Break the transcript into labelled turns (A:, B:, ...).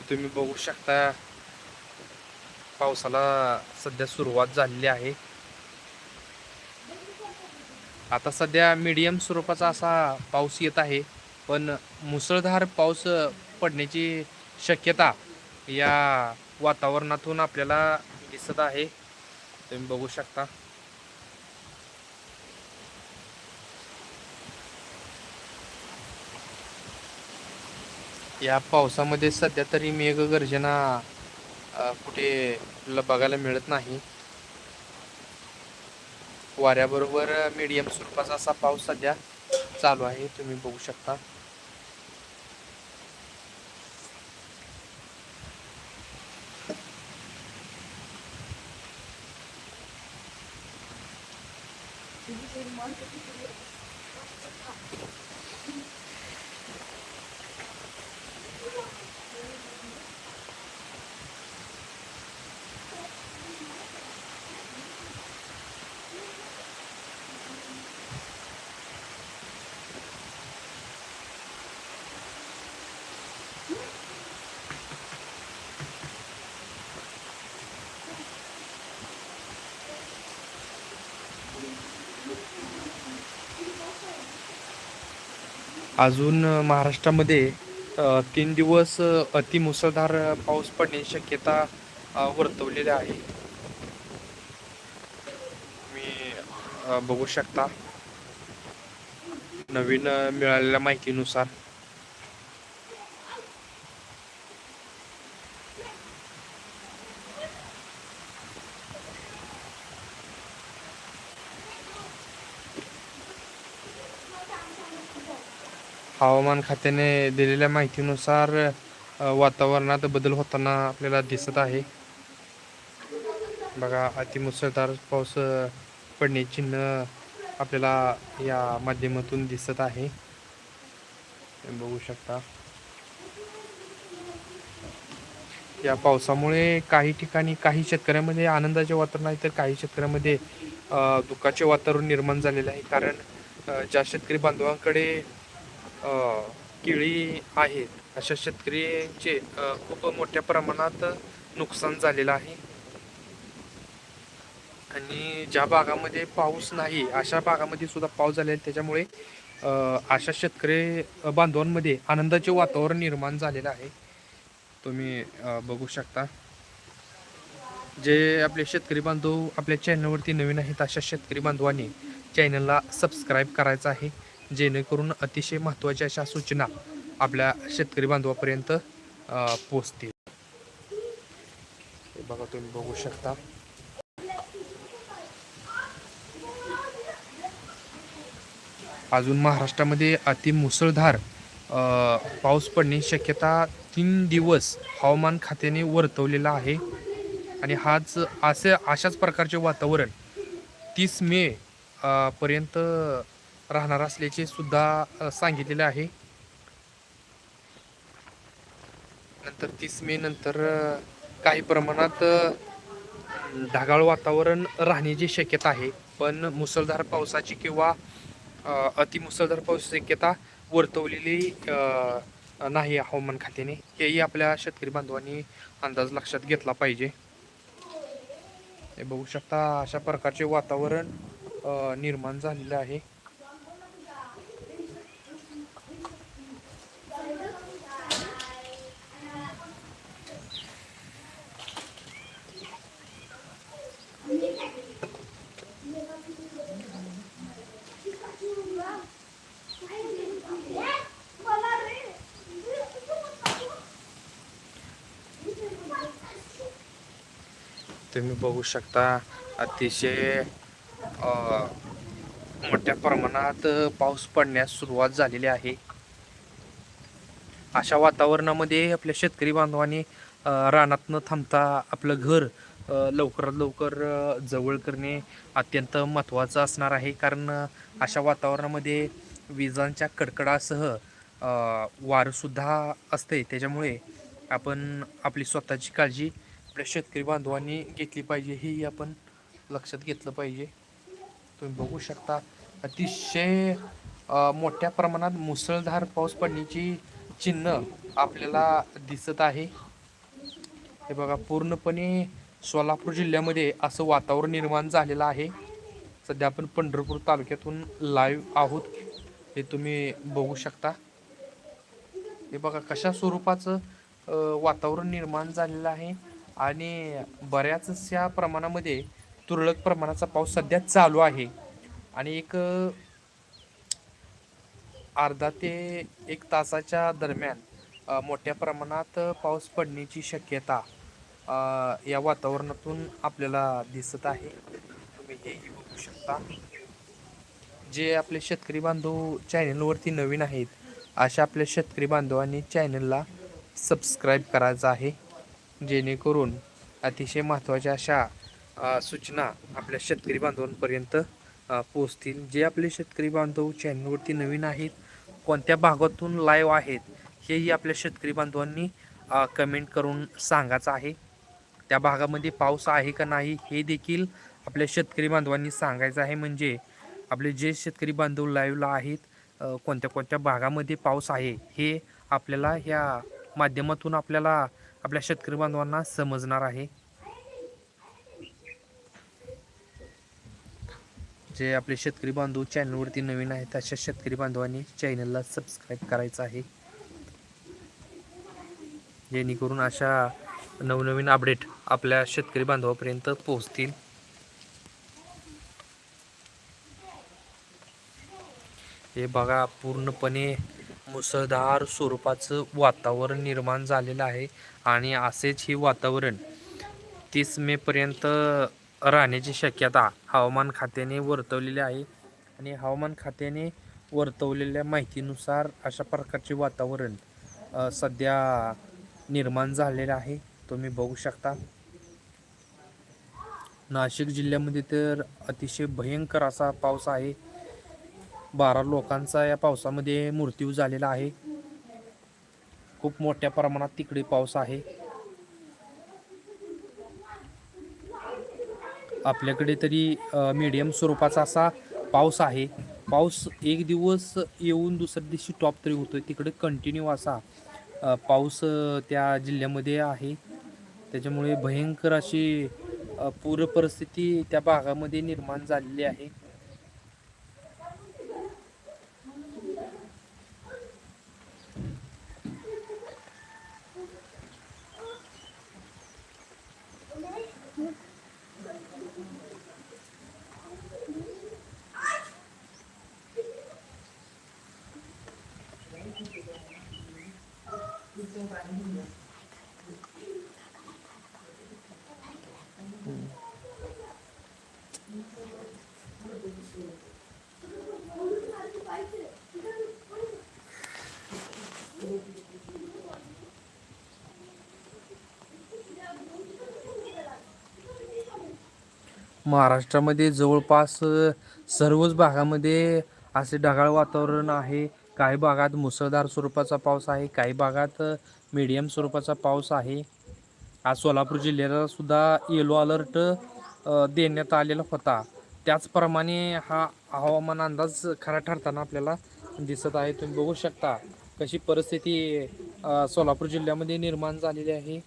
A: तुम्ही बघू शकता पावसाला सध्या सुरुवात झालेली आहे. आता सध्या मीडियम स्वरूपाचा असा पाऊस येत आहे पण मुसळधार पाऊस पडण्याची शक्यता या वातावरणातून आपल्याला दिसत आहे. तुम्ही बघू शकता. या पावसामध्ये सध्या तरी मेघगर्जना कुठे ल- बघायला मिळत नाही. वाऱ्याबरोबर मीडियम स्वरूपाचा असा पाऊस सध्या चालू आहे तुम्ही बघू शकता. अजून महाराष्ट्रामध्ये तीन दिवस अति अतिमुसळधार पाऊस पडण्याची शक्यता वर्तवलेली आहे. मी बघू शकता. नवीन मिळालेल्या माहितीनुसार. हवामान खात्याने दिलेल्या माहितीनुसार वातावरणात बदल होताना आपल्याला दिसत आहे. बघा अतिमुसळधार पाऊस पडणे पडण्याची चिन्ह आपल्याला या माध्यमातून दिसत आहे. तुम्ही बघू शकता. या पावसामुळे काही ठिकाणी काही शेतकऱ्यांमध्ये आनंदाचे वातावरण आहे तर काही शेतकऱ्यांमध्ये दुःखाचे वातावरण निर्माण झालेले आहे. कारण ज्या शेतकरी बांधवांकडे केळी आहेत. अशा शेतकऱ्यांचे खूप मोठ्या प्रमाणात नुकसान झालेलं आहे. आणि ज्या भागामध्ये पाऊस नाही अशा भागामध्ये सुद्धा पाऊस झालेला आहे. त्याच्यामुळे अशा शेतकरी बांधवांमध्ये आनंदाचे वातावरण निर्माण झालेलं आहे. तुम्ही बघू शकता. जे आपले शेतकरी बांधव आपल्या चॅनलवरती नवीन आहेत अशा शेतकरी बांधवांनी चॅनलला सबस्क्राईब करायचं आहे. जेणेकरून अतिशय महत्त्वाच्या अशा सूचना आपल्या शेतकरी बांधवापर्यंत पोचतील हे बघा तुम्ही बघू शकता. अजून महाराष्ट्रामध्ये अति मुसळधार पाऊस पडणे शक्यता तीन दिवस हवामान खात्याने वर्तवलेला आहे. आणि हाच असे अशाच प्रकारचे वातावरण तीस मे पर्यंत राहणार असल्याचे सुद्धा सांगितलेले आहे. नंतर तीस मे नंतर काही प्रमाणात ढगाळ वातावरण राहण्याची शक्यता आहे. पण मुसळधार पावसाची किंवा अतिमुसळधार पावसाची शक्यता वर्तवलेली नाही हवामान खात्याने. हेही आपल्या शेतकरी बांधवांनी अंदाज लक्षात घेतला पाहिजे. हे बघू शकता अशा प्रकारचे वातावरण निर्माण झालेलं आहे. तुम्ही बघू शकता अतिशय मोठ्या प्रमाणात पाऊस पडण्यास सुरुवात झालेली आहे. अशा वातावरणामध्ये आपल्या शेतकरी बांधवांनी रानात न थांबता आपलं घर लवकरात लवकर जवळ करणे अत्यंत महत्त्वाचं असणार आहे. कारण अशा वातावरणामध्ये विजांच्या कडकडासह वारसुद्धा वारंसुद्धा असते त्याच्यामुळे आपण आपली स्वतःची काळजी आपल्या शेतकरी बांधवांनी घेतली पाहिजे ही आपण लक्षात घेतलं पाहिजे. तुम्ही बघू शकता अतिशय मोठ्या प्रमाणात मुसळधार पाऊस पडण्याची चिन्ह आपल्याला दिसत आहे. हे बघा पूर्णपणे सोलापूर जिल्ह्यामध्ये असं वातावरण निर्माण झालेलं आहे. सध्या आपण पंढरपूर तालुक्यातून लाईव्ह आहोत. हे तुम्ही बघू शकता. हे बघा कशा स्वरूपाचं वातावरण निर्माण झालेलं आहे. आणि बऱ्याचशा प्रमाणामध्ये तुरळक प्रमाणाचा पाऊस सध्या चालू आहे. आणि एक अर्धा ते एक तासाच्या दरम्यान मोठ्या प्रमाणात पाऊस पडण्याची शक्यता या वातावरणातून आपल्याला दिसत आहे. तुम्ही हेही बघू शकता. जे आपले शेतकरी बांधव चॅनलवरती नवीन आहेत अशा आपल्या शेतकरी बांधवांनी चॅनलला सबस्क्राईब करायचं आहे. जेणेकरून अतिशय महत्त्वाच्या अशा सूचना आपल्या शेतकरी बांधवांपर्यंत पोचतील पोहोचतील. जे आपले शेतकरी बांधव चॅनलवरती नवीन आहेत कोणत्या भागातून लाईव्ह आहेत हेही आपल्या शेतकरी बांधवांनी कमेंट करून सांगायचं आहे. त्या भागामध्ये पाऊस आहे का नाही हे देखील आपल्या शेतकरी बांधवांनी सांगायचं आहे. म्हणजे आपले जे शेतकरी बांधव लाईव्हला आहेत कोणत्या कोणत्या भागामध्ये पाऊस आहे हे आपल्याला ह्या माध्यमातून आपल्याला आपल्या शेतकरी बांधवांना समजणार आहे. जे आपले शेतकरी बांधव चॅनलवरती नवीन आहेत अशा शेतकरी बांधवांनी चॅनलला सबस्क्राईब करायचं आहे. जेणेकरून अशा नवनवीन अपडेट आपल्या शेतकरी बांधवापर्यंत पोहोचतील. हे बघा पूर्णपणे मुसळधार स्वरूपाचं वातावरण निर्माण झालेलं आहे आणि असेच हे वातावरण तीस मेपर्यंत राहण्याची शक्यता हवामान खात्याने वर्तवलेली आहे. आणि हवामान खात्याने वर्तवलेल्या माहितीनुसार अशा प्रकारचे वातावरण सध्या निर्माण झालेलं आहे. तुम्ही बघू शकता. नाशिक जिल्ह्यामध्ये तर अतिशय भयंकर असा पाऊस आहे. बारा लोकांचा या पावसामध्ये मृत्यू झालेला आहे. खूप मोठ्या प्रमाणात तिकडे पाऊस आहे. आपल्याकडे तरी मीडियम स्वरूपाचा असा पाऊस आहे. पाऊस एक दिवस येऊन दुसऱ्या दिवशी टॉप तरी होतोय. तिकडे कंटिन्यू असा पाऊस त्या जिल्ह्यामध्ये आहे. त्याच्यामुळे भयंकर अशी पूर परिस्थिती त्या भागामध्ये निर्माण झालेली आहे. महाराष्ट्रामध्ये जवळपास सर्वच भागामध्ये असे ढगाळ वातावरण आहे. काही भागात मुसळधार स्वरूपाचा पाऊस आहे काही भागात मीडियम स्वरूपाचा पाऊस आहे. आज सोलापूर जिल्ह्याला सुद्धा येलो अलर्ट देण्यात आलेला होता. त्याचप्रमाणे हा हवामान अंदाज खरा ठरताना आपल्याला दिसत आहे. तुम्ही बघू शकता कशी परिस्थिती सोलापूर जिल्ह्यामध्ये निर्माण झालेली आहे.